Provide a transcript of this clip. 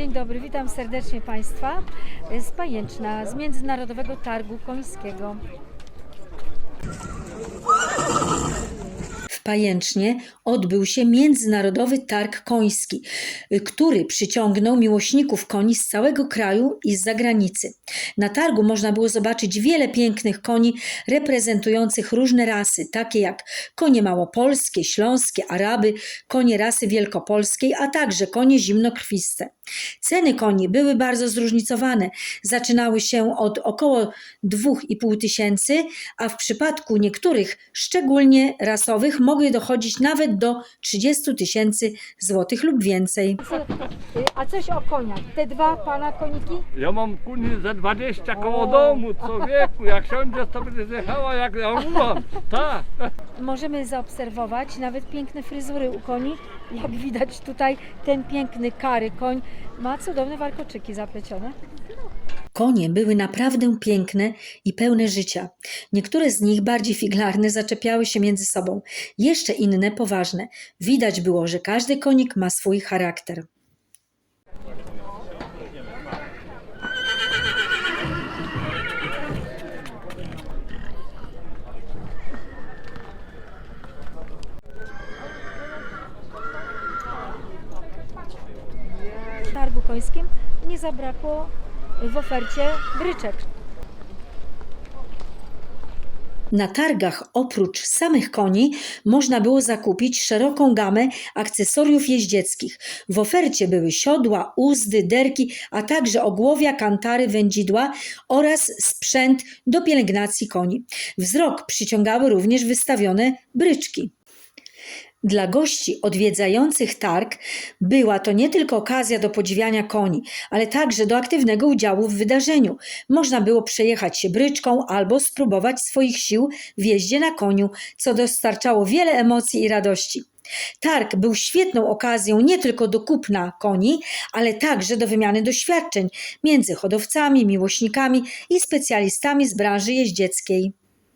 Dzień dobry, witam serdecznie Państwa z Pajęczna, z Międzynarodowego Targu Końskiego. Pajęcznie odbył się Międzynarodowy Targ Koński, który przyciągnął miłośników koni z całego kraju i z zagranicy. Na targu można było zobaczyć wiele pięknych koni reprezentujących różne rasy, takie jak konie małopolskie, śląskie, araby, konie rasy wielkopolskiej, a także konie zimnokrwiste. Ceny koni były bardzo zróżnicowane. Zaczynały się od około 2,5 tysięcy, a w przypadku niektórych, szczególnie rasowych, mogły dochodzić nawet do 30 tysięcy złotych lub więcej. A coś o koniach. Te dwa Pana koniki? Ja mam kuni ze 20 koło domu, człowieku, jak siądziesz to będziesz jechała jak ja mówię, tak. Możemy zaobserwować nawet piękne fryzury u koni. Jak widać tutaj ten piękny kary koń ma cudowne warkoczyki zaplecione. Konie były naprawdę piękne i pełne życia. Niektóre z nich, bardziej figlarne, zaczepiały się między sobą, jeszcze inne poważne. Widać było, że każdy konik ma swój charakter. Targu końskim nie zabrakło w ofercie bryczek. Na targach oprócz samych koni można było zakupić szeroką gamę akcesoriów jeździeckich. W ofercie były siodła, uzdy, derki, a także ogłowia, kantary, wędzidła oraz sprzęt do pielęgnacji koni. Wzrok przyciągały również wystawione bryczki. Dla gości odwiedzających targ była to nie tylko okazja do podziwiania koni, ale także do aktywnego udziału w wydarzeniu. Można było przejechać się bryczką albo spróbować swoich sił w jeździe na koniu, co dostarczało wiele emocji i radości. Targ był świetną okazją nie tylko do kupna koni, ale także do wymiany doświadczeń między hodowcami, miłośnikami i specjalistami z branży jeździeckiej.